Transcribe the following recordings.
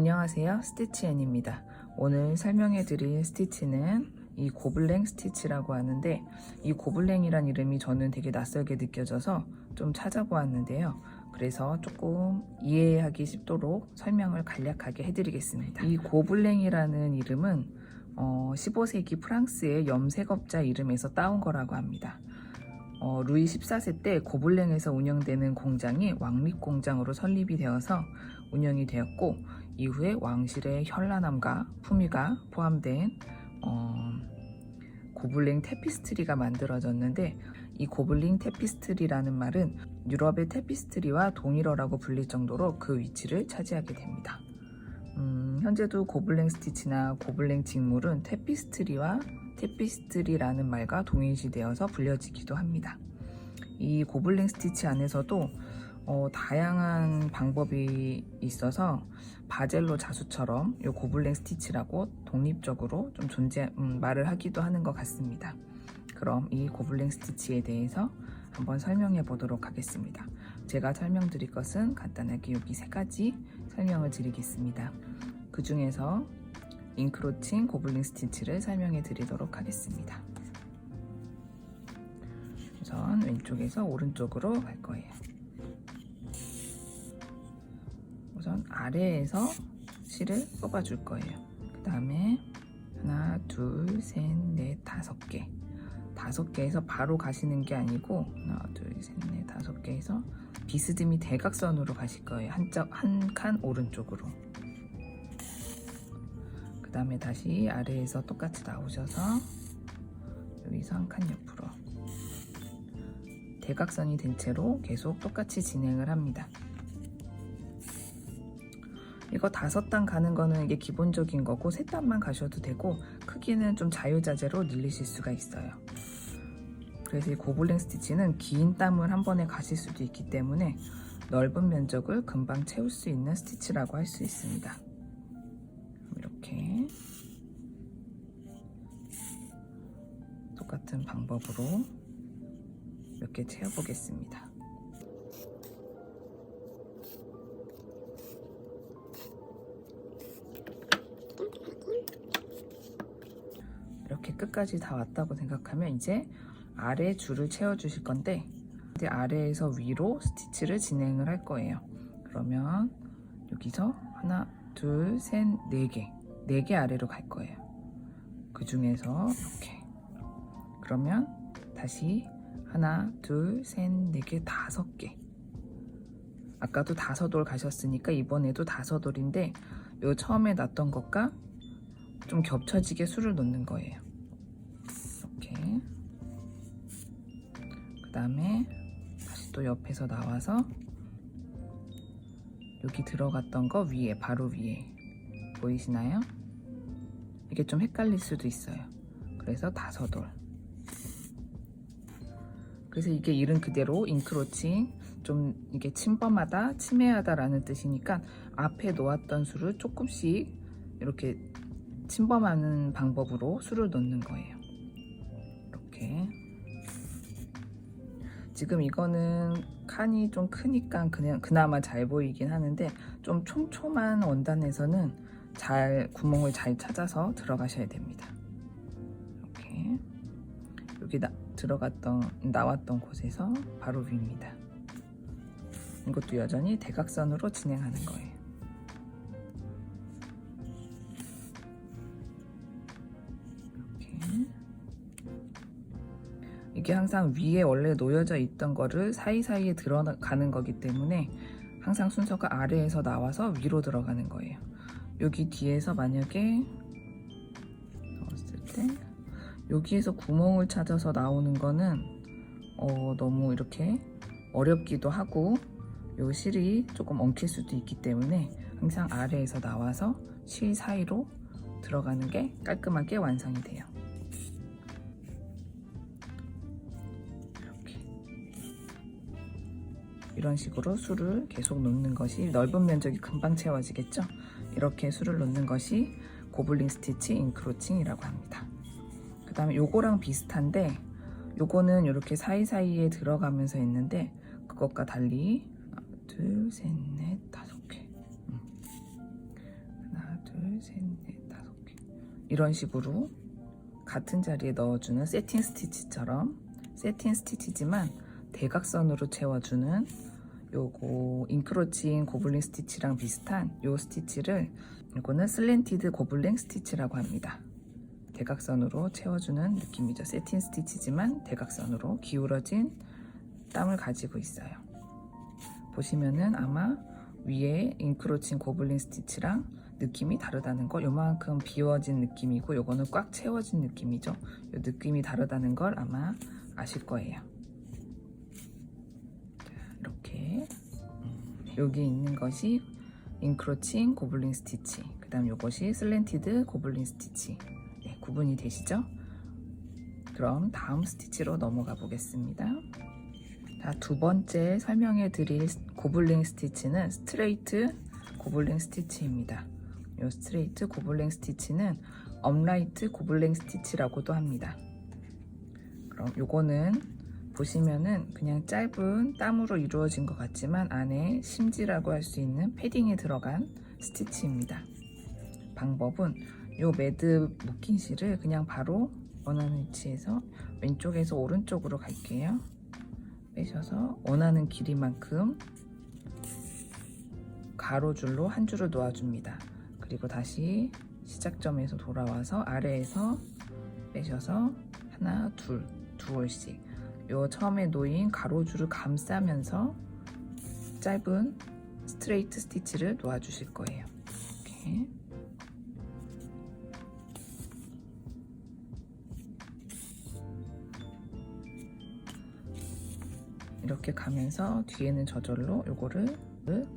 안녕하세요. 스티치앤입니다. 오늘 설명해 드릴 스티치는 이 고블랭 스티치라고 하는데 이 고블랭이란 이름이 저는 되게 낯설게 느껴져서 좀 찾아보았는데요. 그래서 조금 이해하기 쉽도록 설명을 간략하게 해드리겠습니다. 이 고블랭이라는 이름은 어, 15세기 프랑스의 염색업자 이름에서 따온 거라고 합니다. 어, 루이 14세 때 고블랭에서 운영되는 공장이 왕립공장으로 설립이 되어서 운영이 되었고 이후에 왕실의 현란함과 품위가 포함된 어, 고블링 테피스트리가 만들어졌는데 이 고블링 테피스트리라는 말은 유럽의 테피스트리와 동일어라고 불릴 정도로 그 위치를 차지하게 됩니다. 음, 현재도 고블링 스티치나 고블링 직물은 테피스트리와 테피스트리라는 말과 동일시되어서 불려지기도 합니다. 이 고블링 스티치 안에서도 어, 다양한 방법이 있어서 바젤로 자수처럼 이 고블랭 스티치라고 독립적으로 좀 존재 음, 말을 하기도 하는 것 같습니다. 그럼 이 고블랭 스티치에 대해서 한번 설명해 보도록 하겠습니다. 제가 설명드릴 것은 간단하게 여기 세 가지 설명을 드리겠습니다. 그 중에서 인크로칭 고블링 스티치를 설명해 드리도록 하겠습니다. 우선 왼쪽에서 오른쪽으로 갈 거예요. 우선 아래에서 실을 뽑아줄 거예요. 그 다음에 하나, 둘, 셋, 넷, 다섯 개. 다섯 개에서 바로 가시는 게 아니고 하나, 둘, 셋, 넷, 다섯 개에서 비스듬히 대각선으로 가실 거예요. 한쪽 한 칸 오른쪽으로. 그 다음에 다시 아래에서 똑같이 나오셔서 여기서 한 칸 옆으로 대각선이 된 채로 계속 똑같이 진행을 합니다. 이거 다섯 단 가는 거는 이게 기본적인 거고 세 단만 가셔도 되고 크기는 좀 자유자재로 늘리실 수가 있어요. 그래서 이 고블링 스티치는 긴 땀을 한 번에 가실 수도 있기 때문에 넓은 면적을 금방 채울 수 있는 스티치라고 할 수 있습니다. 이렇게 똑같은 방법으로 몇 개 채워보겠습니다. 이렇게 끝까지 다 왔다고 생각하면 이제 아래 줄을 채워 주실 건데 이제 아래에서 위로 스티치를 진행을 할 거예요. 그러면 여기서 하나, 둘, 셋, 네 개, 네 개 아래로 갈 거예요. 그 중에서 이렇게 그러면 다시 하나, 둘, 셋, 네 개, 다섯 개. 아까도 다섯 돌 가셨으니까 이번에도 다섯 돌인데 요 처음에 놨던 것과 좀 겹쳐지게 수를 놓는 거예요. 다음에 다시 또 옆에서 나와서 여기 들어갔던 거 위에, 바로 위에. 보이시나요? 이게 좀 헷갈릴 수도 있어요. 그래서 다섯 돌. 그래서 이게 이름 그대로 인크로칭 좀 이게 침범하다, 침해하다 라는 뜻이니까 앞에 놓았던 수를 조금씩 이렇게 침범하는 방법으로 수를 놓는 거예요. 이렇게 지금 이거는 칸이 좀 크니까 그냥 그나마 잘 보이긴 하는데 좀 촘촘한 원단에서는 잘 구멍을 잘 찾아서 들어가셔야 됩니다. 이렇게 여기 나, 들어갔던 나왔던 곳에서 바로 위입니다. 이것도 여전히 대각선으로 진행하는 거예요. 이게 항상 위에 원래 놓여져 있던 거를 사이사이에 들어가는 거기 때문에 항상 순서가 아래에서 나와서 위로 들어가는 거예요. 여기 뒤에서 만약에 넣었을 때 여기에서 구멍을 찾아서 나오는 거는 어, 너무 이렇게 어렵기도 하고 요 실이 조금 엉킬 수도 있기 때문에 항상 아래에서 나와서 실 사이로 들어가는 게 깔끔하게 완성이 돼요. 이런 식으로 술을 계속 놓는 것이 넓은 면적이 금방 채워지겠죠? 이렇게 술을 놓는 것이 고블린 스티치 인크로칭이라고 합니다. 그 다음에 요거랑 비슷한데 요거는 이렇게 사이사이에 들어가면서 있는데 그것과 달리 하나, 둘, 셋, 넷, 다섯 개 음. 셋, 넷, 다섯 개. 이런 식으로 같은 자리에 넣어주는 세팅 스티치처럼 세팅 스티치지만 대각선으로 채워주는 요거 인크로치인 고블링 스티치랑 비슷한 요 스티치를 이거는 슬렌티드 고블링 스티치라고 합니다. 대각선으로 채워주는 느낌이죠. 세팅 스티치지만 대각선으로 기울어진 땀을 가지고 있어요. 보시면은 아마 위에 인크로친 고블린 스티치랑 느낌이 다르다는 거 요만큼 비워진 느낌이고 요거는 꽉 채워진 느낌이죠. 요 느낌이 다르다는 걸 아마 아실 거예요. 자, 이렇게 여기 있는 것이 인크로친 고블린 스티치 그 다음 요것이 슬렌티드 고블린 스티치 네, 구분이 되시죠? 그럼 다음 스티치로 넘어가 보겠습니다. 자, 두 번째 설명해 드릴 고블링 스티치는 스트레이트 고블링 스티치입니다. 이 스트레이트 고블링 스티치는 업라이트 고블링 스티치라고도 합니다. 그럼 요거는 보시면은 그냥 짧은 땀으로 이루어진 것 같지만 안에 심지라고 할 수 있는 패딩이 들어간 스티치입니다. 방법은 요 매드 묶인 실을 그냥 바로 원하는 위치에서 왼쪽에서 오른쪽으로 갈게요. 빼셔서 원하는 길이만큼 가로줄로 한 줄을 놓아줍니다. 그리고 다시 시작점에서 돌아와서 아래에서 빼셔서 하나, 둘, 두 올씩 요 처음에 놓인 가로줄을 감싸면서 짧은 스트레이트 스티치를 놓아 주실 거예요. 이렇게 이렇게 가면서 뒤에는 저절로 요거를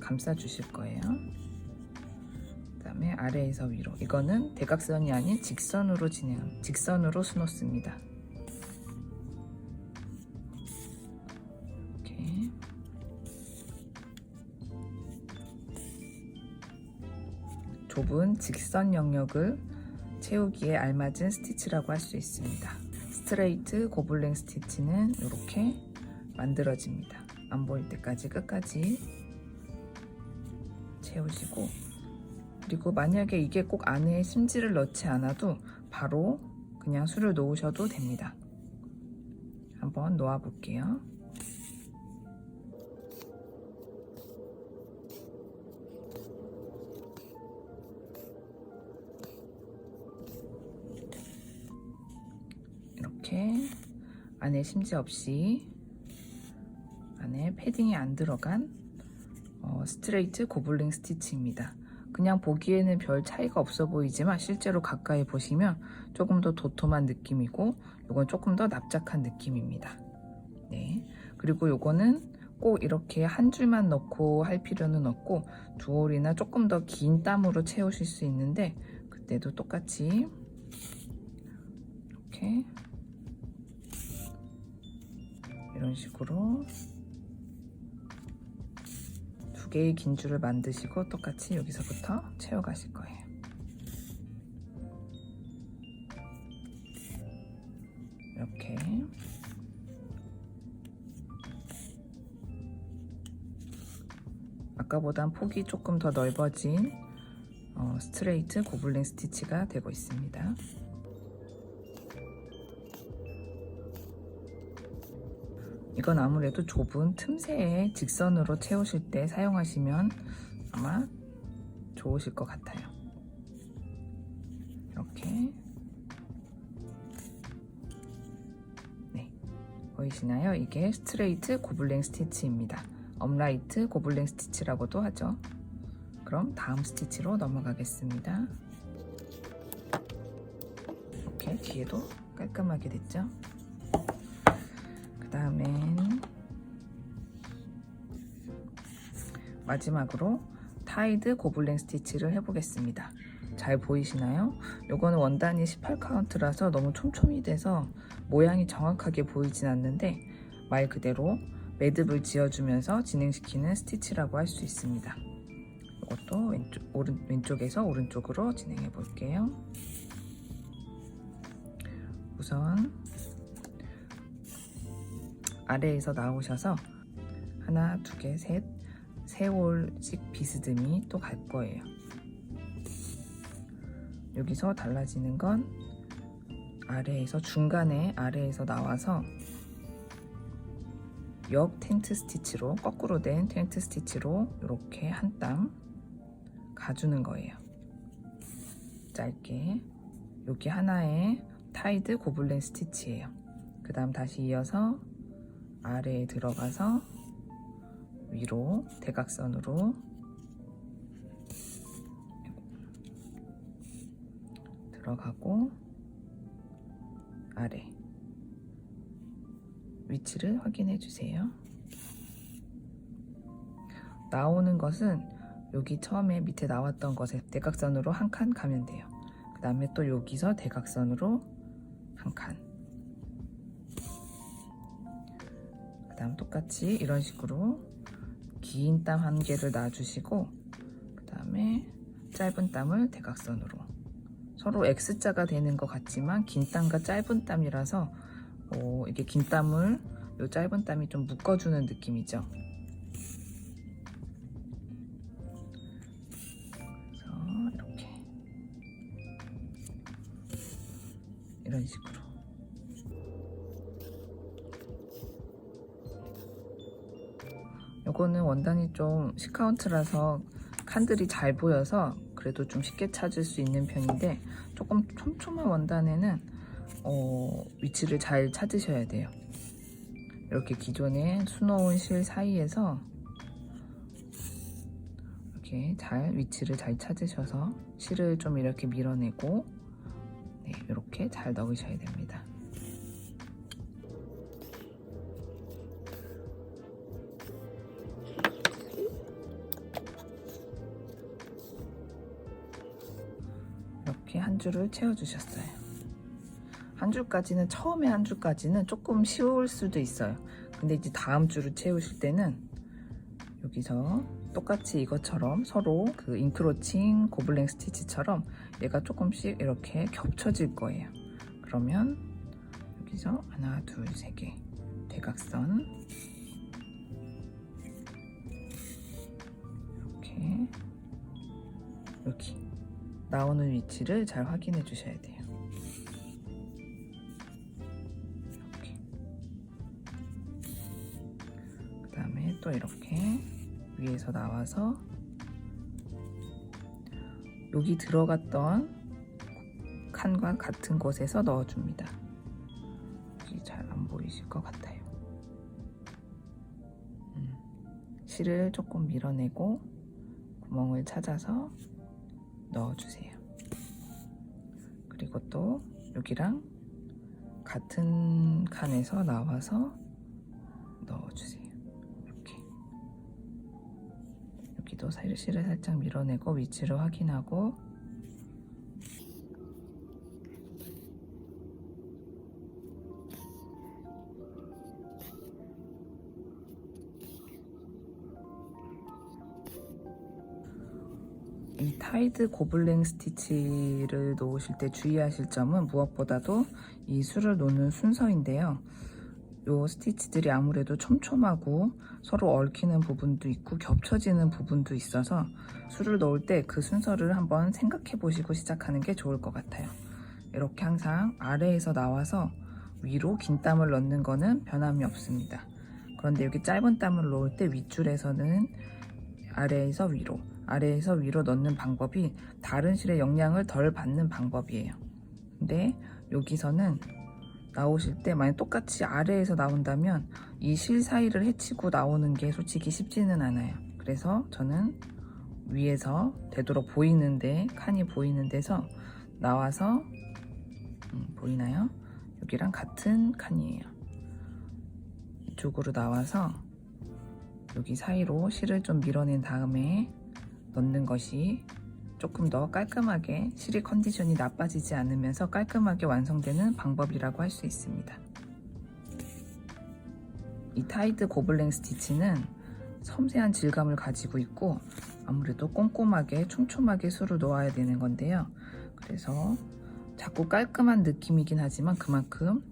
감싸 주실 거예요. 그 다음에 아래에서 위로 이거는 대각선이 아닌 직선으로 진행 직선으로 수놓습니다. 좁은 직선 영역을 채우기에 알맞은 스티치라고 할 수 있습니다. 스트레이트 고블링 스티치는 이렇게 만들어집니다. 안 보일 때까지 끝까지 채우시고 그리고 만약에 이게 꼭 안에 심지를 넣지 않아도 바로 그냥 술을 놓으셔도 됩니다. 한번 놓아 볼게요. 안에 심지 없이 안에 패딩이 안 들어간 어, 스트레이트 고블링 스티치입니다. 그냥 보기에는 별 차이가 없어 보이지만 실제로 가까이 보시면 조금 더 도톰한 느낌이고 이건 조금 더 납작한 느낌입니다. 네. 그리고 요거는 꼭 이렇게 한 줄만 넣고 할 필요는 없고 두 올이나 조금 더 긴 땀으로 채우실 수 있는데 그때도 똑같이 이렇게 이런 식으로 두 개의 긴 줄을 만드시고 똑같이 여기서부터 채워가실 거예요. 이렇게 아까보단 폭이 조금 더 넓어진 어, 스트레이트 고블링 스티치가 되고 있습니다. 이건 아무래도 좁은 틈새에 직선으로 채우실 때 사용하시면 아마 좋으실 것 같아요. 이렇게 네 보이시나요? 이게 스트레이트 고블링 스티치입니다. 업라이트 고블링 스티치라고도 하죠. 그럼 다음 스티치로 넘어가겠습니다. 이렇게 뒤에도 깔끔하게 됐죠? 그 다음엔 마지막으로 타이드 고블링 스티치를 해보겠습니다. 잘 보이시나요? 요거는 원단이 18카운트라서 너무 촘촘히 돼서 모양이 정확하게 보이진 않는데 말 그대로 매듭을 지어주면서 진행시키는 스티치라고 할 수 있습니다. 이것도 왼쪽, 오른, 왼쪽에서 오른쪽으로 진행해 볼게요. 우선 아래에서 나오셔서 하나, 두 개, 셋, 세 올씩 비스듬히 또 갈 거예요. 여기서 달라지는 건 아래에서 중간에 아래에서 나와서 역 텐트 스티치로 거꾸로 된 텐트 스티치로 이렇게 한 땀 가주는 거예요. 짧게 여기 하나의 타이드 고블린 스티치예요. 그 다음 다시 이어서 아래에 들어가서 위로 대각선으로 들어가고 아래 위치를 확인해 주세요. 나오는 것은 여기 처음에 밑에 나왔던 것에 대각선으로 한 칸 가면 돼요. 그 다음에 또 여기서 대각선으로 한 칸. 다음 똑같이 이런 식으로 긴 땀 한 개를 놔주시고 그 다음에 짧은 땀을 대각선으로. 서로 X자가 되는 것 같지만 긴 땀과 짧은 땀이라서 어, 이게 긴 땀을 요 짧은 땀이 좀 묶어주는 느낌이죠. 그래서 이렇게. 이런 식으로 거는 원단이 좀 시카운트라서 칸들이 잘 보여서 그래도 좀 쉽게 찾을 수 있는 편인데 조금 촘촘한 원단에는 어, 위치를 잘 찾으셔야 돼요. 이렇게 기존에 수놓은 실 사이에서 이렇게 잘 위치를 잘 찾으셔서 실을 좀 이렇게 밀어내고 네, 이렇게 잘 넣으셔야 됩니다. 줄을 채워주셨어요. 한 줄까지는 처음에 한 줄까지는 조금 쉬울 수도 있어요. 근데 이제 다음 줄을 채우실 때는 여기서 똑같이 이것처럼 서로 그 인크로칭 고블랭 스티치처럼 얘가 조금씩 이렇게 겹쳐질 거예요. 그러면 여기서 하나, 둘, 세 개 대각선 이렇게 여기 나오는 위치를 잘 확인해 주셔야 돼요. 그 다음에 또 이렇게 위에서 나와서 여기 들어갔던 칸과 같은 곳에서 넣어줍니다. 여기 잘 안 보이실 것 같아요. 음, 실을 조금 밀어내고 구멍을 찾아서 넣어주세요. 그리고 또 여기랑 같은 칸에서 나와서 넣어주세요. 이렇게 여기도 살- 실을 살짝 밀어내고 위치를 확인하고 이 타이드 고블랭 스티치를 놓으실 때 주의하실 점은 무엇보다도 이 술을 놓는 순서인데요. 요 스티치들이 아무래도 촘촘하고 서로 얽히는 부분도 있고 겹쳐지는 부분도 있어서 술을 넣을 때 그 순서를 한번 생각해 보시고 시작하는 게 좋을 것 같아요. 이렇게 항상 아래에서 나와서 위로 긴 땀을 넣는 거는 변함이 없습니다. 그런데 여기 짧은 땀을 넣을 때 윗줄에서는 아래에서 위로, 아래에서 위로 넣는 방법이 다른 실의 영향을 덜 받는 방법이에요. 근데 여기서는 나오실 때 만약 똑같이 아래에서 나온다면 이 실 사이를 헤치고 나오는 게 솔직히 쉽지는 않아요. 그래서 저는 위에서 되도록 보이는데 칸이 보이는 데서 나와서 음, 보이나요? 여기랑 같은 칸이에요. 이쪽으로 나와서 여기 사이로 실을 좀 밀어낸 다음에 넣는 것이 조금 더 깔끔하게 실의 컨디션이 나빠지지 않으면서 깔끔하게 완성되는 방법이라고 할 수 있습니다. 이 타이드 고블랭 스티치는 섬세한 질감을 가지고 있고 아무래도 꼼꼼하게 촘촘하게 술을 놓아야 되는 건데요. 그래서 자꾸 깔끔한 느낌이긴 하지만 그만큼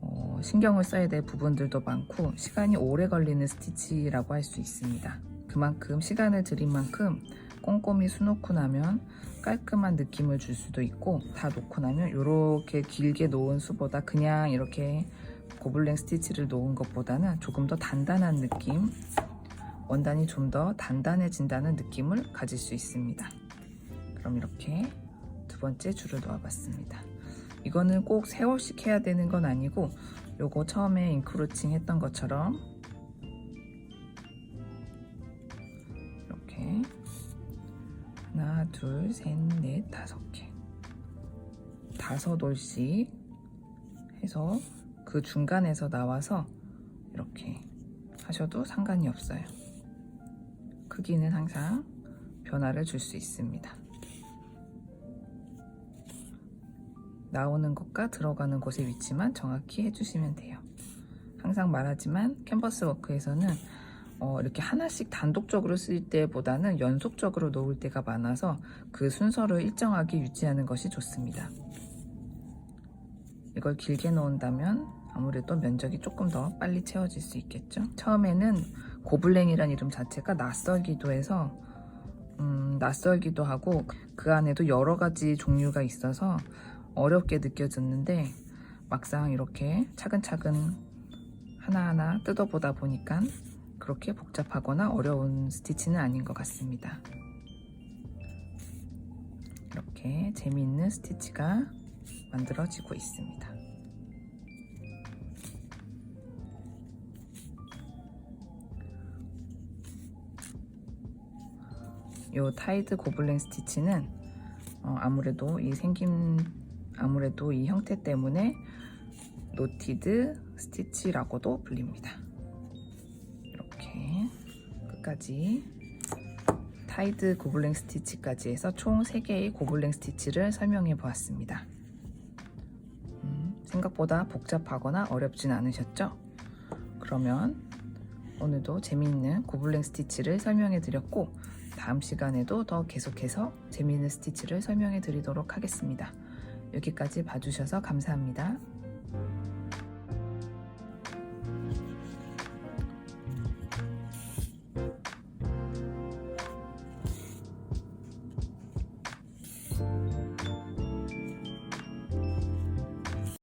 어, 신경을 써야 될 부분들도 많고 시간이 오래 걸리는 스티치라고 할 수 있습니다. 그만큼 시간을 들인 만큼 꼼꼼히 수놓고 나면 깔끔한 느낌을 줄 수도 있고 다 놓고 나면 이렇게 길게 놓은 수보다 그냥 이렇게 고블랭 스티치를 놓은 것보다는 조금 더 단단한 느낌 원단이 좀 더 단단해진다는 느낌을 가질 수 있습니다. 그럼 이렇게 두 번째 줄을 놓아봤습니다. 이거는 꼭 세월씩 해야 되는 건 아니고 요거 처음에 인크루칭 했던 것처럼 하나, 둘, 셋, 넷, 다섯 개 다섯 올씩 해서 그 중간에서 나와서 이렇게 하셔도 상관이 없어요. 크기는 항상 변화를 줄 수 있습니다. 나오는 것과 들어가는 곳의 위치만 정확히 해주시면 돼요. 항상 말하지만 캔버스 워크에서는 어, 이렇게 하나씩 단독적으로 쓸 때보다는 연속적으로 놓을 때가 많아서 그 순서를 일정하게 유지하는 것이 좋습니다. 이걸 길게 놓은다면 아무래도 면적이 조금 더 빨리 채워질 수 있겠죠. 처음에는 고블랭이란 이름 자체가 낯설기도 해서 음, 낯설기도 하고 그 안에도 여러 가지 종류가 있어서 어렵게 느껴졌는데 막상 이렇게 차근차근 하나하나 뜯어보다 보니까 그렇게 복잡하거나 어려운 스티치는 아닌 것 같습니다. 이렇게 재미있는 스티치가 만들어지고 있습니다. 요 타이드 고블랭 스티치는 어, 아무래도 이 생김 아무래도 이 형태 때문에 노티드 스티치라고도 불립니다. 끝까지 타이드 고블랭 스티치까지 해서 총 3개의 고블랭 스티치를 설명해 보았습니다. 음, 생각보다 복잡하거나 어렵진 않으셨죠? 그러면 오늘도 재미있는 고블랭 스티치를 설명해 드렸고 다음 시간에도 더 계속해서 재미있는 스티치를 설명해 드리도록 하겠습니다. 여기까지 봐주셔서 감사합니다.